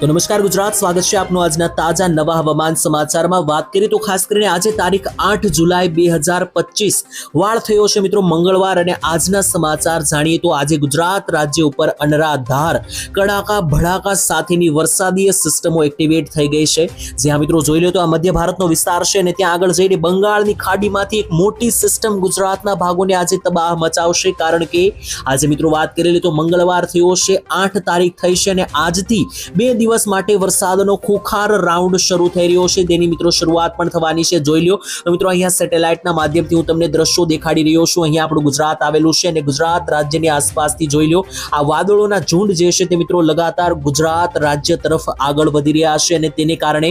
તો નમસ્કાર ગુજરાત, સ્વાગત છે આપનું આજના તાજા નવા હવામાન સમાચારમાં. વાત કરીએ તો ખાસ કરીને આજે તારીખ આઠ જુલાઈ બે હજાર પચીસ વાળ થયો છે મિત્રો મંગળવાર અને આજના સમાચાર જાણીએ તો આજે ગુજરાત રાજ્ય ઉપર અનરાધાર, કડાકા, ભડાકા સાથેની વરસાદીય સિસ્ટમો એક્ટિવેટ થઈ ગઈ છે. જ્યાં મિત્રો જોઈ લો તો આ મધ્ય ભારતનો વિસ્તાર છે અને ત્યાં આગળ જઈને બંગાળની ખાડીમાંથી એક મોટી સિસ્ટમ ગુજરાતના ભાગોને આજે તબાહ મચાવશે. કારણ કે આજે મિત્રો વાત કરી લે તો મંગળવાર થયો છે, આઠ તારીખ થઈ છે અને આજથી બે દિવસ માટે વરસાદનો ખોખાર રાઉન્ડ શરૂ થઈ રહ્યો છે. તેની મિત્રો શરૂઆત પણ થવાની છે. જોઈ તો મિત્રો અહીંયા સેટેલાઇટના માધ્યમથી હું તમને દ્રશ્યો દેખાડી રહ્યો છું. અહીંયા આપણું ગુજરાત આવેલું છે અને ગુજરાત રાજ્યની આસપાસથી જોઈ લ્યો. આ વાદળોના ઝુંડ જે છે તે મિત્રો લગાતાર ગુજરાત રાજ્ય તરફ આગળ વધી રહ્યા છે અને તેને કારણે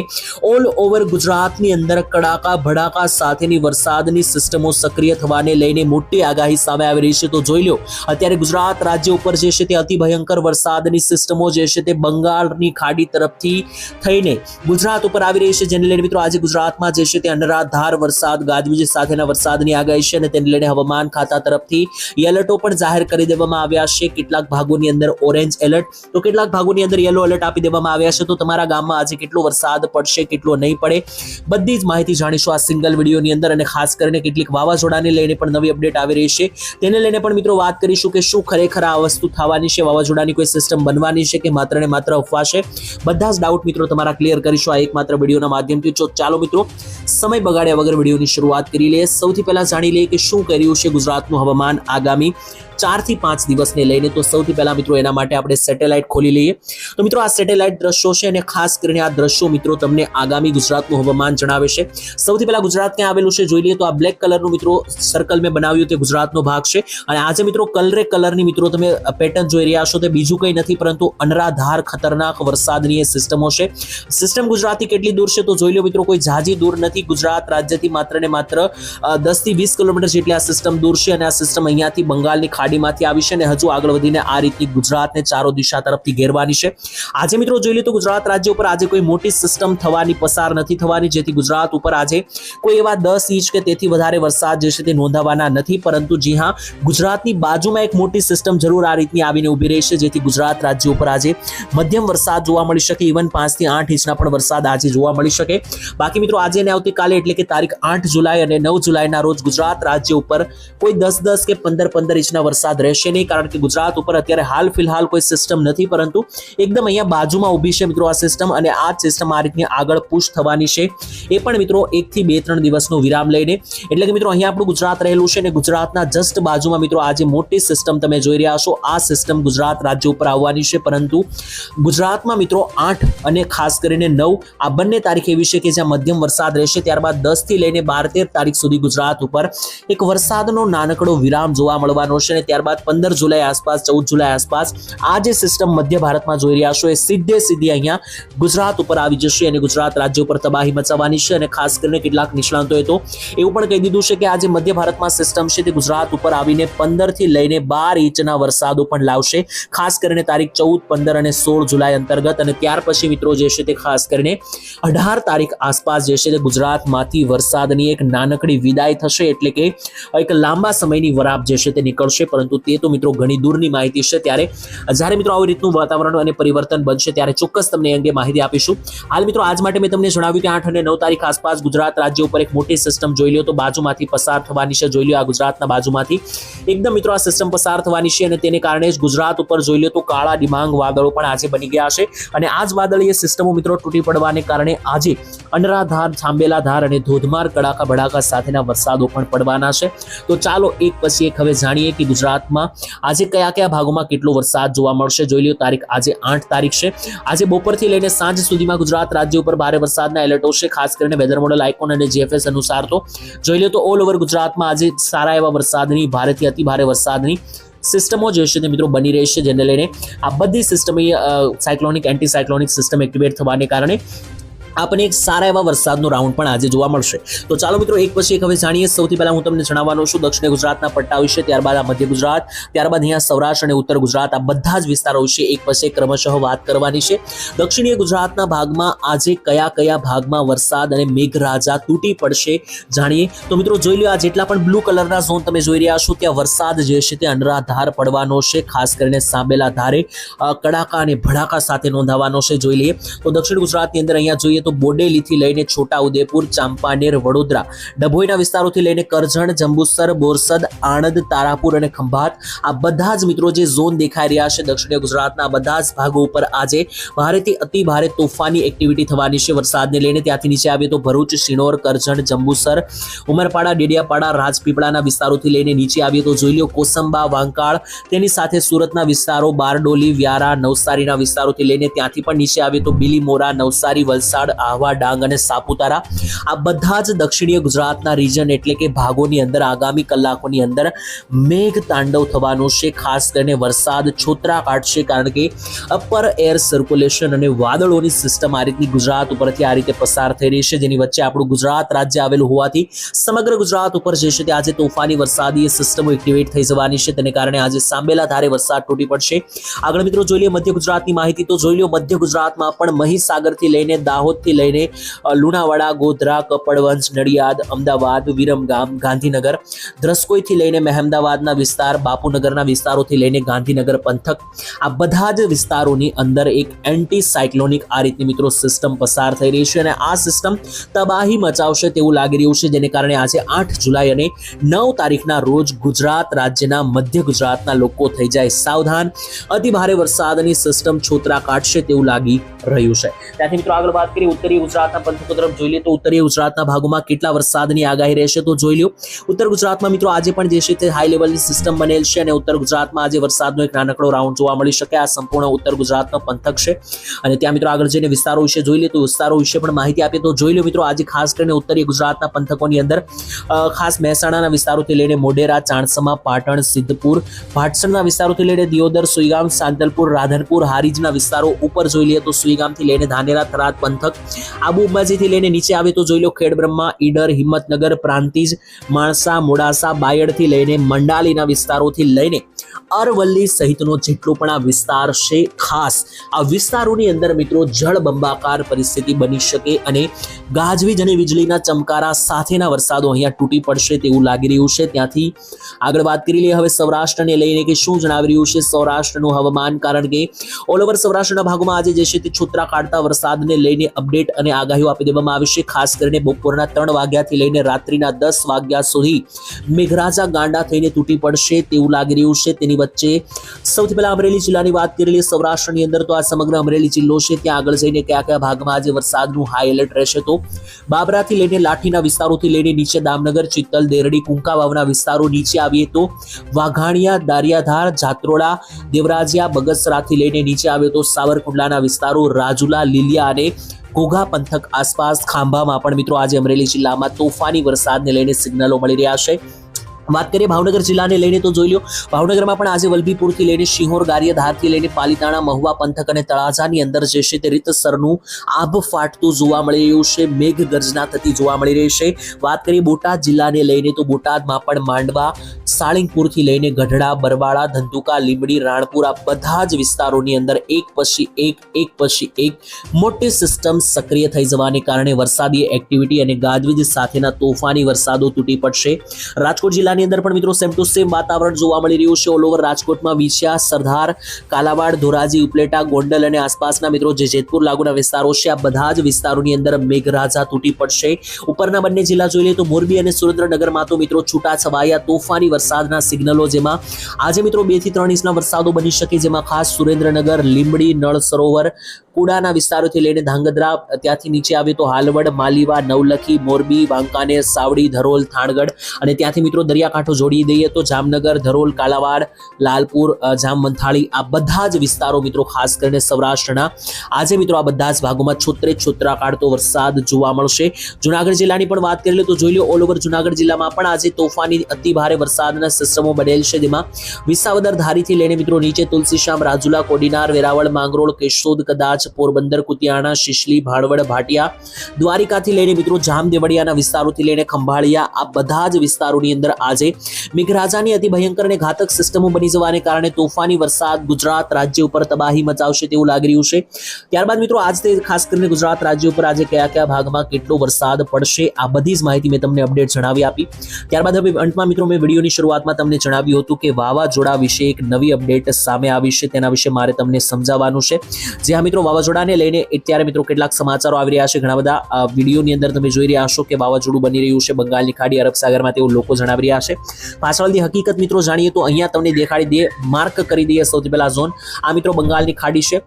ઓલ ઓવર ગુજરાતની અંદર કડાકા ભડાકા સાથેની વરસાદની સિસ્ટમો સક્રિય થવાને લઈને મોટી આગાહી સામે આવી રહી છે. તો જોઈ લો અત્યારે ગુજરાત રાજ્ય ઉપર જે છે તે અતિ ભયંકર વરસાદની સિસ્ટમો જે છે તે બંગાળની ખાડી તરફથી થઈને ગુજરાત ઉપર આવી રહી છે. જેને લઈને મિત્રો આજે ગુજરાતમાં જે છે તે અનરાધાર વરસાદ, ગાજવીજ સાથેના વરસાદની આગાહી છે અને તેને લઈને હવામાન ખાતા તરફથી એલર્ટો પણ જાહેર કરી દેવામાં આવ્યા છે. કેટલાક ભાગોની અંદર ઓરેન્જ એલર્ટ તો કેટલાક ભાગોની અંદર યલો એલર્ટ આપી દેવામાં આવ્યા છે. તો તમારા ગામમાં આજે કેટલો વરસાદ પડશે, કેટલો નહીં પડે, બધી જ માહિતી જાણીશું આ સિંગલ વિડીયોની અંદર અને ખાસ કરીને કેટલીક વાવાઝોડાને લઈને પણ નવી અપડેટ આવી રહી છે. તેને લઈને પણ મિત્રો વાત કરીશું કે શું ખરેખર આ વસ્તુ થવાની છે, વાવાઝોડાની કોઈ સિસ્ટમ બનવાની છે કે માત્ર ને માત્ર અફવા છે? બધા જ ડાઉટ મિત્રો તમારા ક્લિયર કરીશું આ એકમાત્ર વિડીયોના માધ્યમથી. તો ચાલો મિત્રો, સમય બગાડ્યા વગર વિડીયોની શરૂઆત કરી લઈએ. સૌથી પહેલા જાણી લઈએ કે શું કર્યું છે ગુજરાતનું હવામાન આગામી ચારથી પાંચ દિવસને લઈને તો સૌથી પહેલા મિત્રો એના માટે આપણે સેટેલાઇટ ખોલી લઈએ. તો મિત્રો આ સેટેલાઇટ દ્રશ્યો છે અને ખાસ કરીને આ દ્રશ્યો મિત્રો તમને આગામી ગુજરાતનું હવામાન જણાવે છે. સૌથી પહેલા ગુજરાત ક્યાં આવેલું છે જોઈ લઈએ તો આ બ્લેક કલરનું મિત્રો સર્કલ મેં બનાવ્યું તે ગુજરાતનો ભાગ છે. અને આજે મિત્રો કલરે કલરની મિત્રો તમે પેટર્ન જોઈ રહ્યા છો તે બીજું કંઈ નથી પરંતુ અનરાધાર ખતરનાક વરસાદની એ સિસ્ટમો છે. સિસ્ટમ ગુજરાતથી કેટલી દૂર છે તો જોઈ લો મિત્રો કોઈ ઝાઝી દૂર નથી. ગુજરાત રાજ્યથી માત્ર ને માત્ર દસથી વીસ કિલોમીટર જેટલી આ સિસ્ટમ દૂર છે અને આ સિસ્ટમ અહીંયાથી બંગાળની ખાડીમાંથી આવી છે અને હજુ આગળ વધીને આ રીતની ગુજરાતને ચારો દિશા તરફથી ઘેરવાની છે. આજે મિત્રો જોઈ લો તો ગુજરાત રાજ્ય ઉપર આજે કોઈ મોટી સિસ્ટમ થવાની પસાર નથી થવાની, જેથી ગુજરાત ઉપર આજે કોઈ એવા દસ ઇંચ કે તેથી વધારે વરસાદ જે છે તે નોંધાવાના નથી. પરંતુ જી હા, ગુજરાતની બાજુમાં એક મોટી સિસ્ટમ જરૂર આ રીતની આવીને ઊભી રહેશે જેથી ગુજરાત રાજ્ય ઉપર આજે મધ્યમ વરસાદ જોવા મળી શકે. ઇવન પાંચથી આઠ ઇંચના પણ વરસાદ આજે જોવા મળી શકે. બાકી મિત્રો આજે અને આવતીકાલે એટલે કે તારીખ આઠ જુલાઈ અને નવ જુલાઈના રોજ ગુજરાત રાજ્ય ઉપર કોઈ દસ દસ કે પંદર પંદર ઇંચના વરસાદ રહેશે નહીં, કારણ કે ગુજરાત ઉપર અત્યારે હાલ ફિલહાલ કોઈ સિસ્ટમ નથી, પરંતુ એકદમ અહીંયા બાજુમાં ઊભી છે મિત્રો આ સિસ્ટમ અને આ સિસ્ટમ આ રીતની આગળ પુશ થવાની છે. એ પણ મિત્રો એકથી બે ત્રણ દિવસનો વિરામ લઈને, એટલે કે મિત્રો અહીંયા આપણું ગુજરાત રહેલું છે અને ગુજરાતના જસ્ટ બાજુમાં મિત્રો આજે મોટી સિસ્ટમ તમે જોઈ રહ્યા છો, આ સિસ્ટમ ગુજરાત રાજ્ય ઉપર આવવાની છે, પરંતુ ગુજરાતમાં મિત્રો આઠ અને ખાસ કરીને નવ, આ બંને તારીખ એવી છે કે જ્યાં મધ્યમ વરસાદ રહેશે, ત્યારબાદ દસથી લઈને બાર તેર તારીખ સુધી ગુજરાત ઉપર એક વરસાદનો નાનકડો વિરામ જોવા મળવાનો છે અને ત્યારબાદ પંદર જુલાઈ આસપાસ, ચૌદ જુલાઈ આસપાસ આ જે સિસ્ટમ મધ્ય ભારતમાં જોઈ રહ્યા છો એ સીધે સીધી અહીંયા ગુજરાત ઉપર આવી જશે અને ગુજરાત રાજ્ય ઉપર તબાહી મચાવવાની છે અને ખાસ કરીને કેટલાક નિષ્ણાંતોએ તો એવું પણ કહી દીધું છે કે આજે મધ્ય ભારતમાં સિસ્ટમ છે તે ગુજરાત ઉપર આવીને પંદરથી લઈને બાર ઇંચના વરસાદો પણ લાવશે. ખાસ કરીને તારીખ ચૌદ, પંદર અને સોળ જુલાઈ અંતર્ગત અને ત્યાર પછી મિત્રો જે છે તે ખાસ કરીને અઢાર તારીખ આસપાસ જે છે તે ગુજરાતમાંથી વરસાદની એક નાનકડી વિદાય થશે એટલે કે એક લાંબા સમયની વરાપ જે છે તે નીકળશે. પરંતુ તે તો મિત્રો ઘણી દૂરની માહિતી છે. ત્યારે જ્યારે મિત્રો આવી રીતનું વાતાવરણ અને પરિવર્તન બનશે ત્યારે ચોક્કસ તમને અંગે માહિતી આપીશું. હાલ મિત્રો આજ માટે મેં તમને જણાવ્યું કે આઠ અને નવ તારીખ આસપાસ ગુજરાત રાજ્ય ઉપર એક મોટી સિસ્ટમ જોઈ લો તો બાજુમાંથી પસાર થવાની છે. જોઈ લો આ ગુજરાતના બાજુમાંથી. એકદમ મિત્રો આ સિસ્ટમ પસાર થવાની છે અને તેને કારણે જ ગુજરાત ઉપર જોઈ લો તો કાળા ડિમાંગ વાદળો પણ આજે બની ગયા છે. અને આ જ વાદળીય સિસ્ટમો મિત્રો તૂટી પડવાને કારણે આજે અનરાધાર છાંબેલા ધાર અને ધોધમાર કડાકા ભડાકા સાથેના વરસાદો પણ પડવાના છે. તો ચાલો એક પછી એક હવે જાણીએ કે ગુજરાતમાં. આજે કયા કયા ભાગોમાં કેટલો વરસાદ જોવા મળશે જોઈ લો તારીખ આજે આઠ તારીખ છે. આજે બપોરથી લઈને સાંજ સુધીમાં ગુજરાત રાજ્ય ઉપર ભારે વરસાદના એલર્ટો છે ખાસ કરીને વેધર મોડલ આઇકોન અને જીએફએસ અનુસાર તો. જોઈ લો તો ઓલ ઓવર ગુજરાતમાં આજે સારા એવા વરસાદની, ભારેથી અતિ ભારે વરસાદની સિસ્ટમો જે છે તે મિત્રો, બની રહેશે જેને લઈને આ બધી system cyclonic anti cyclonic system activate થવાને કારણે આપણને એક સારા એવા વરસાદનો રાઉન્ડ પણ આજે જોવા મળશે. તો ચાલો મિત્રો, એક પછી એક હવે જાણીએ. સૌથી પહેલા હું તમને જણાવવાનો છું, દક્ષિણ ગુજરાતના પટ્ટા વિશે, ત્યારબાદ આ મધ્ય ગુજરાત, ત્યારબાદ અહીંયા સૌરાષ્ટ્ર અને ઉત્તર ગુજરાત, આ બધા જ વિસ્તારો વિશે એક પછી ક્રમશઃ વાત કરવાની છે. દક્ષિણીય ગુજરાતના ભાગમાં આજે કયા કયા ભાગમાં વરસાદ અને મેઘરાજા તૂટી પડશે જાણીએ. તો મિત્રો, જોઈ લો આ જેટલા પણ બ્લુ કલરના ઝોન તમે જોઈ રહ્યા છો, ત્યાં વરસાદ જે છે તે અનરાધાર પડવાનો છે, ખાસ કરીને સાંબેલા ધારે કડાકા અને ભડાકા સાથે નોંધાવાનો છે, જોઈ લઈએ. તો દક્ષિણ ગુજરાતની અંદર અહીંયા જોઈએ તો બોડેલીથી લઈને છોટાઉદેપુર, ચાંપાનેર, વડોદરા, ડભોઈના વિસ્તારોથી લઈને કરજણ, જંબુસર, બોરસદ, આણંદ, તારાપુર અને ખંભાત, આ બધા જ મિત્રો જે ઝોન દેખાઈ રહ્યા છે દક્ષિણ ગુજરાતના બધા જ ભાગો ઉપર આજે ભારેથી અતિ ભારે તોફાની એક્ટિવિટી થવાની છે. વરસાદને લઈને ત્યાંથી નીચે આવે તો ભરૂચ, શિનોર, કરજણ, જંબુસર, ઉમરપાડા, ડેડિયાપાડા, રાજપીપળાના વિસ્તારોથી લઈને નીચે આવીએ તો જોઈ લો કોસંબા, વાંકાળ, તેની સાથે સુરતના વિસ્તારો બારડોલી, વ્યારા, નવસારીના વિસ્તારોથી લઈને ત્યાંથી પણ નીચે આવીએ તો બિલીમોરા, નવસારી વલસાડ આહવા, ડાંગ અને સાપુતારા. આ બધા જ દક્ષિણીય ગુજરાતના રીજન એટલે કે ભાગોની અંદર, આગામી કલાકોની અંદર મેઘ તાંડવ થવાનું છે. ખાસ કરીને વરસાદ છોતરા કાઢશે કારણ કે અપર એર સર્ક્યુલેશન અને વાદળોની સિસ્ટમ આ રીતની ગુજરાત ઉપરથી આ રીતે પસાર થઈ રહી છે, જેની વચ્ચે આપણું ગુજરાત રાજ્ય આવેલું હોવાથી સમગ્ર ગુજરાત ઉપર જે છે તે આજે તોફાની વરસાદી સિસ્ટમો એક્ટિવેટ થઈ જવાની છે. તેને કારણે આજે સાંબેલા ધારે વરસાદ તૂટી પડશે. આગળ મિત્રો, જોઈ લઈએ મધ્ય ગુજરાતની માહિતી. તો જોઈ લો મધ્ય ગુજરાતમાં પણ મહીસાગરથી લઈને દાહોદથી લઈને લુણાવાડા, ગોધરા કપડવંશ નડિયાદ, અમદાવાદ, વિરમગામ, ગાંધીનગર દ્રસ્કોઈથી લઈને મહેમદાવાદના વિસ્તાર, બાપુનગરના વિસ્તારોથી લઈને ગાંધીનગર પંથક, આ બધા જ વિસ્તારોની અંદર એક એન્ટી સાયક્લોનિક આ રીતની મિત્રો સિસ્ટમ પસાર થઈ રહી છે અને આ સિસ્ટમ તબાહી મચાવશે તેવું લાગી રહ્યું છે, જેને કારણે આજે આઠ જુલાઈ અને નવ તારીખના રોજ ગુજરાત રાજ્યના મધ્ય ગુજરાતના લોકો થઈ જાય સાવધાન. અતિ ભારે વરસાદની સિસ્ટમ છોતરા કાઢશે તેવું લાગી રહ્યું છે. ત્યાંથી મિત્રો આગળ વાત કરીએ ઉત્તરીય ગુજરાતના પંથકો તરફ જોઈ લઈએ તો ઉત્તરીય ગુજરાતના ભાગોમાં કેટલા વરસાદની આગાહી રહેશે તો જોઈ લો ઉત્તર ગુજરાતમાં મિત્રો આજે પણ જે છે તે હાઈ લેવલની સિસ્ટમ બનેલ છે અને ઉત્તર ગુજરાતમાં આજે વરસાદનો એક નાનકડો રાઉન્ડ જોવા મળી શકે. આ સંપૂર્ણ ઉત્તર ગુજરાતનો પંથક છે. અને ત્યાં મિત્રો આગળ જઈને વિસ્તારો વિશે જોઈ લે તો વિસ્તારો વિશે પણ માહિતી આપીએ તો જોઈ લો મિત્રો આજે ખાસ કરીને ઉત્તરીય ગુજરાતના પંથકોની અંદર ખાસ મહેસાણાના વિસ્તારોથી લઈને મોઢેરા, ચાણસમા, પાટણ, સિદ્ધપુર ભાટસણના વિસ્તારોથી લઈને દિયોદર, સુઈગામ, સાંતલપુર, રાધનપુર, હારીજના વિસ્તારો ઉપર જોઈ લઈએ તો સુઈગામથી લઈને ધાનેરા, થરાદ પંથક આબુ અંબાજીથી લઈને નીચે આવે તો જોઈ લો ખેડબ્રહ્મા, ઈડર, હિંમતનગર, પ્રાંતિજ, માણસા, મોડાસા, બાયડથી લઈને મંડાલીના વિસ્તારોથી લઈને અરવલ્લી સહિતનો જેટલો પણ આ વિસ્તાર છે ખાસ. આ વિસ્તારોની અંદર મિત્રો જળબંબાકાર પરિસ્થિતિ બની શકે અને ગાજવીજ અને વીજળીના ચમકારા સાથેના વરસાદો અહીંયા તૂટી પડશે તેવું લાગી રહ્યું છે. ત્યાંથી આગળ વાત કરી લઈએ હવે સૌરાષ્ટ્રને લઈને કે શું જણાવી રહ્યું છે સૌરાષ્ટ્રનું હવામાન? કારણ કે ઓલ ઓવર સૌરાષ્ટ્રના ભાગોમાં આજે જે છે તે છૂતરા કાઢતા વરસાદને લઈને અપડેટ અને આગાહીઓ આપી દેવામાં આવી છે. ખાસ કરીને બપોરના ત્રણ વાગ્યાથી લઈને રાત્રિના દસ વાગ્યા સુધી મેઘરાજા ગાંડા થઈને તૂટી પડશે તેવું લાગી રહ્યું છે. તેની વચ્ચે સૌથી પહેલા અમરેલી જિલ્લાની વાત કરી લઈએ. સૌરાષ્ટ્રની અંદર તો આ સમગ્ર અમરેલી જિલ્લો છે. ત્યાં આગળ જઈને કયા કયા ભાગમાં આજે વરસાદનું હાઈ એલર્ટ રહેશે તો બાબરાથી લઈને લાઠીના વિસ્તારોથી લઈને નીચે દામનગર, ચિત્તલ દેરડી કુંકાવાવના વિસ્તારો નીચે આવીએ તો વાઘાણિયા, દારિયાધાર, જાત્રોડા, દેવરાજિયા, બગસરાથી લઈને નીચે આવે તો સાવરકુંડલાના વિસ્તારો, રાજુલા, લીલિયા અને ઘોઘા પંથક આસપાસ ખાંભામાં પણ મિત્રો આજે અમરેલી જિલ્લામાં તોફાની વરસાદને લઈને સિગ્નલો મળી રહ્યા છે. વાત કરીએ ભાવનગર જિલ્લાને લઈને તો જોઈ લો ભાવનગરમાં પણ આજે વલભીપુરથી લઈને શિહોર, ગારિયાધારથી લઈને પાલીતાણા, મહુવા પંથક અને તળાજાની અંદર જે છે તે રીતસરનું આભ ફાટતું જોવા મળી રહ્યું છે, મેઘ ગર્જના થતી જોવા મળી રહી છે. વાત કરીએ બોટાદ જિલ્લાને લઈને તો બોટાદમાં પણ માંડવા, સાળીંગપુરથી લઈને ગઢડા, બરવાળા, ધંધુકા, લીંબડી, રાણપુર આ બધા જ વિસ્તારોની અંદર એક પછી એક એક પછી એક મોટી સિસ્ટમ સક્રિય થઈ જવાને કારણે વરસાદી એક્ટિવિટી અને ગાજવીજ સાથેના તોફાની વરસાદો તૂટી પડશે. રાજકોટ જિલ્લાની અંદર પણ મિત્રો સેમ ટુ સેમ વાતાવરણ જોવા મળી રહ્યું છે. ઓલ ઓવર રાજકોટમાં વિછિયા, સરદાર, કાલાવાડ, ધોરાજી, ઉપલેટા, ગોંડલ અને આસપાસના મિત્રો જે જેતપુર લાગુના વિસ્તારો છે, આ બધા જ વિસ્તારોની અંદર મેઘરાજા તૂટી પડશે. ઉપરના બંને જિલ્લા જોઈ લઈએ તો મોરબી અને સુરેન્દ્રનગરમાં તો મિત્રો છૂટા છવાયા તોફાની વરસાદના સિગ્નલો જેમાં આજે મિત્રો બેથી ત્રણ ઇંચના વરસાદો બની શકે જેમાં ખાસ સુરેન્દ્રનગર, લીંબડી, નળ સરોવર, કુડાના વિસ્તારોથી લઈને ધાંગધ્રા ત્યાંથી નીચે આવે તો હાલવડ, માલીવા, નવલખી, મોરબી, વાંકાનેર, સાવડી, ધરોલ, થાણગઢ અને ત્યાંથી મિત્રો દરિયા દરિયાકાંઠો જોડી દઈએ તો જામનગર, ધરોલ, કાલાવાડ, લાલપુર જામવંથાળી આ બધા જ વિસ્તારો મિત્રો ખાસ કરીને સૌરાષ્ટ્રના. આજે મિત્રો આ બધા જ ભાગોમાં છોતરે છોતરા કાઢતો વરસાદ જોવા મળશે. જુનાગઢ જિલ્લાની પણ વાત કરી લે તો જોઈ લો ઓલ ઓવર જુનાગઢ જિલ્લામાં પણ આજે તોફાની અતિ ભારે વરસાદના સિસ્ટમો બનેલ છે. જેમાં વિસાવદર ધારીથી લઈને મિત્રો નીચે તુલસીશ્યામ, રાજુલા, કોડીનાર, વેરાવળ, માંગરોળ, કેશોદ, કદાચ, પોરબંદર, કુતિયાણા, શિશલી, ભાડવડ, ભાટિયા, દ્વારિકાથી લઈને મિત્રો જામદેવડિયાના વિસ્તારોથી લઈને ખંભાળિયા આ બધા જ વિસ્તારોની અંદર આજે મેઘરાજાની અતિ ભયંકર અને ઘાતક સિસ્ટમો બની જવાને કારણે તોફાની વરસાદ ગુજરાત રાજ્ય ઉપર તબાહી મચાવશે તેવું લાગી રહ્યું છે. ત્યારબાદ મિત્રો, આજે ખાસ કરીને ગુજરાત રાજ્ય ઉપર આજે કયા કયા ભાગમાં કેટલો વરસાદ પડશે, આ બધી જ માહિતી મેં તમને અપડેટ જણાવી આપી. ત્યારબાદ હવે અંતમાં મિત્રો, મેં વિડીયોની શરૂઆતમાં તમને જણાવ્યું હતું કે વાવાઝોડા વિશે એક નવી અપડેટ સામે આવી છે, તેના વિશે મારે તમને સમજાવવાનું છે. જે આ મિત્રો, વાવાઝોડાને લઈને અત્યારે મિત્રો કેટલાક સમાચારો આવી રહ્યા છે. ઘણા બધા વિડીયોની અંદર તમે જોઈ રહ્યા હશો કે વાવાઝોડું બની રહ્યું છે, બંગાળની ખાડી, અરબ સાગરમાં તેવું લોકો જણાવી રહ્યા છે. પાછળની હકીકત મિત્રો જાણીએ તો અહીંયા તમને દેખાડી દે માર્ક કરી દઈએ સૌથી પહેલા ઝોન. આ મિત્રો બંગાળની ખાડી છે.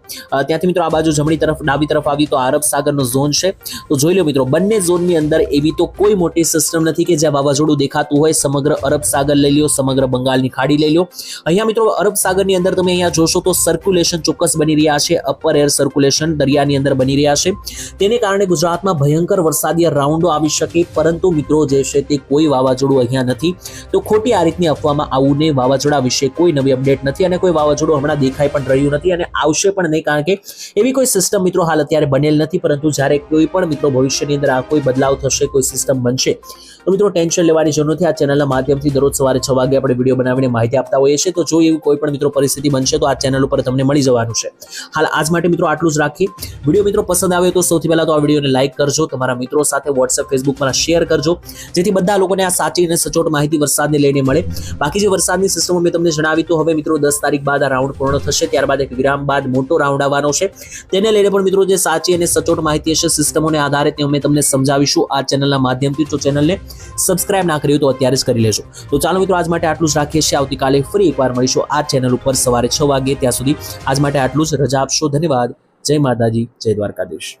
ત્યાંથી મિત્રો આ બાજુ જમણી તરફ, ડાબી તરફ આવી તો અરબ સાગરનો ઝોન છે. તો જોઈ લો મિત્રો, બંને ઝોનની અંદર એવી તો કોઈ મોટી સિસ્ટમ નથી કે જ્યાં વાવાઝોડું દેખાતું હોય. સમગ્ર અરબ સાગર લઈ લો સમગ્ર બંગાળની ખાડી લઈ લો અહીંયા મિત્રો અરબ સાગરની અંદર તમે અહીંયા જોશો તો સર્ક્યુલેશન ચોક્કસ બની રહ્યા છે. અપર એર સર્ક્યુલેશન દરિયાની અંદર બની રહ્યા છે. તેને કારણે ગુજરાતમાં ભયંકર વરસાદી રાઉન્ડો આવી શકે. પરંતુ મિત્રો જે છે તે કોઈ વાવાઝોડું અહીંયા નથી. તો ખોટી આ રીતની અફવામાં આવું ને વાવાઝોડા વિશે કોઈ નવી અપડેટ નથી અને કોઈ વાવાઝોડું હમણાં દેખાઈ પણ રહ્યું નથી અને આવશે પણ નહીં કારણ કે એવી કોઈ સિસ્ટમ મિત્રો હાલ અત્યારે બનેલ નથી, પરંતુ જ્યારે કોઈ પણ મિત્રો ભવિષ્યની અંદર આ કોઈ બદલાવ થશે, કોઈ સિસ્ટમ બનશે, તો મિત્રો ટેન્શન લેવાની જરૂર નથી. આ ચેનલના માધ્યમથી દરરોજ સવારે છ વાગે આપણે વીડિયો બનાવીને માહિતી આપતા હોઈએ છીએ. તો જો એવી કોઈ પણ મિત્રો પરિસ્થિતિ બનશે, તો આ ચેનલ ઉપર તમને મળી જવાનું છે. હાલ આજ માટે મિત્રો આટલું જ રાખીએ. વીડિયો મિત્રો પસંદ આવે તો સૌથી પહેલા તો આ વિડીયોને લાઈક કરજો. તમારા મિત્રો સાથે વોટ્સએપ ફેસબુક પર શેર કરજો. જેથી બધા લોકોને આ સાચી અને સચોટ માહિતી વરસાદને લઈને મળે. બાકી જે વરસાદની સિસ્ટમો મેં તમને જણાવી, તો હવે મિત્રો દસ તારીખ બાદ આ રાઉન્ડ પૂર્ણ થશે, ત્યારબાદ એક વિરામ બાદ મોટો રાઉન્ડ આવવાનો છે. તેને લઈને પણ મિત્રો જે સાચી અને સચોટ માહિતી હશે સિસ્ટમોને આધારે તે અમે તમને સમજાવીશું આ ચેનલના માધ્યમથી. તો ચેનલને સબસ્ક્રાઇબ ના કર્યું તો અત્યારે જ કરી લેજો. તો ચાલો મિત્રો આજ માટે આટલું જ રાખીએ છીએ. આવતીકાલે ફરી એકવાર મળીશું આ ચેનલ ઉપર સવારે છ વાગે ત્યાં સુધી આજ માટે આટલું જ. રજા આપશો. ધન્યવાદ. જય માતાજી. જય દ્વારકાધીશ.